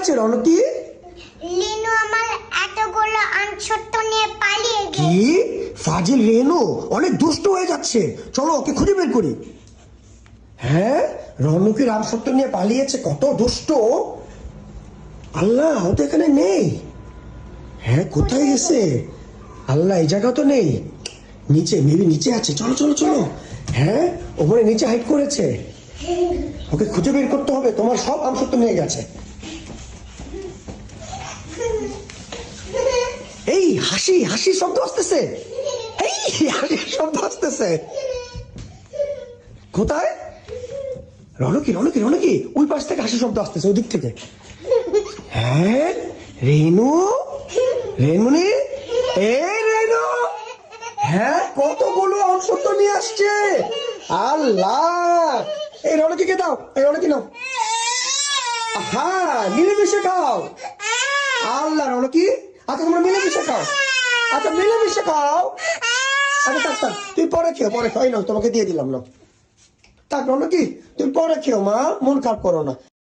হয়েছে রনকি লিনু আমার এতগুলো নিয়ে পালিয়ে গেছে কি ফাজিল রেনু অনেক দুষ্ট হয়ে যাচ্ছে। চলো ওকে খুঁজে বের করি। হ্যাঁ রনকি নিয়ে পালিয়েছে কত দুষ্ট। আল্লাহ ও তো এখানে নেই। হ্যাঁ কোথায় গেছে? আল্লাহ এই জায়গা তো নেই। নিচে মেবি নিচে আছে। চলো চলো চলো। হ্যাঁ ওপরে নিচে হাইট করেছে। ওকে খুঁজে বের করতে হবে। তোমার সব আমসত্ব নিয়ে গেছে এই হাসি হাসি শব্দ আসতেছে। এই, হাসির শব্দ আসতেছে। কোথায়? রনকি রনকি রনকি, ওই পাশ থেকে হাসি শব্দ আসতেছে, ওই দিক থেকে। হ্যাঁ রেনু? রেনুনি? এই রেনু! হ্যাঁ কতগুলো অংশ তো নিয়ে আসছে। আল্লাহ! এই রনকিকে দাও, এই রনকি নাও। হ্যাঁ মিলেমিশে খাও। আল্লাহ, রনকি! আচ্ছা তোমরা মিলেমিশে খাও। আচ্ছা মিলেমিশে খাও। আচ্ছা থাক থাক, তুই পরে খেও, পরে খাই এই নাও, তোমাকে দিয়ে দিলাম না থাক কি তুই পরে খেও, মা, মন খারাপ করো না।